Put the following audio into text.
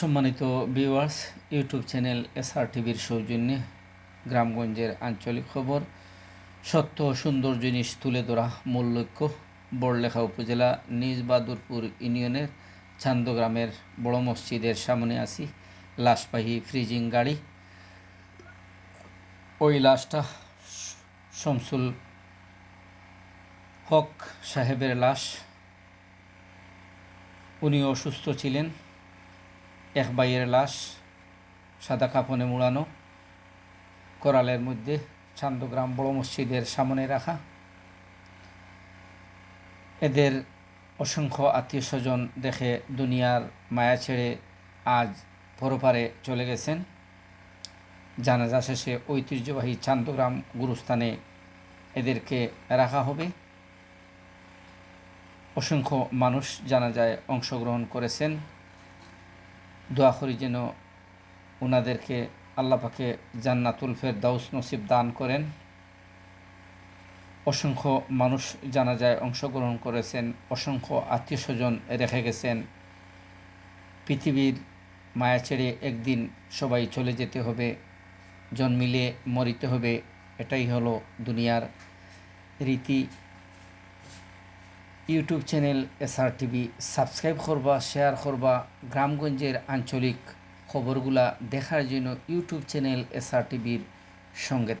সম্মানিত viewers YouTube channel SR টিভির সৌজন্যে গ্রামগঞ্জের আঞ্চলিক খবর, সত্য সুন্দর জিনিস তুলে ধরা মূল লক্ষ্য বড়লেখা উপজেলা নিজ বাদুরপুর ইউনিয়নের চান্দ গ্রামের বড় মসজিদের সামনে আছি, লাশবাহী ফ্রিজিং গাড়ি। ওই লাশটা শমসুল হক সাহেবের লাশ। উনি অসুস্থ ছিলেন। এক বাইয়ের লাশ সাদা কাপনে মুড়ানো, করালের মধ্যে চান্দগ্রাম বড় মসজিদের সামনে রাখা। এদের অসংখ্য আত্মীয় স্বজন দেখে দুনিয়ার মায়া ছেড়ে আজ পরপারে চলে গেছেন। জানাজা শেষে ঐতিহ্যবাহী চান্দগ্রাম গুরুস্থানে এদেরকে রাখা হবে। অসংখ্য মানুষ জানাজায় অংশগ্রহণ করেছেন। দোয়া করি যেন ওনাদেরকে আল্লাপাকে জান্নাতুল ফেরদাউস নসিব দান করেন। অসংখ্য মানুষ জানাজায় অংশগ্রহণ করেছেন, অসংখ্য আত্মীয় স্বজন রেখে গেছেন। পৃথিবীর মায়া ছেড়ে একদিন সবাই চলে যেতে হবে, জন্মিলে মরিতে হবে, এটাই হলো দুনিয়ার রীতি। YouTube channel S R. Subscribe করবা, শেয়ার করবা গ্রামগঞ্জের আঞ্চলিক খবরগুলা দেখার জন্য ইউটিউব চ্যানেল এসআর টিভির সঙ্গে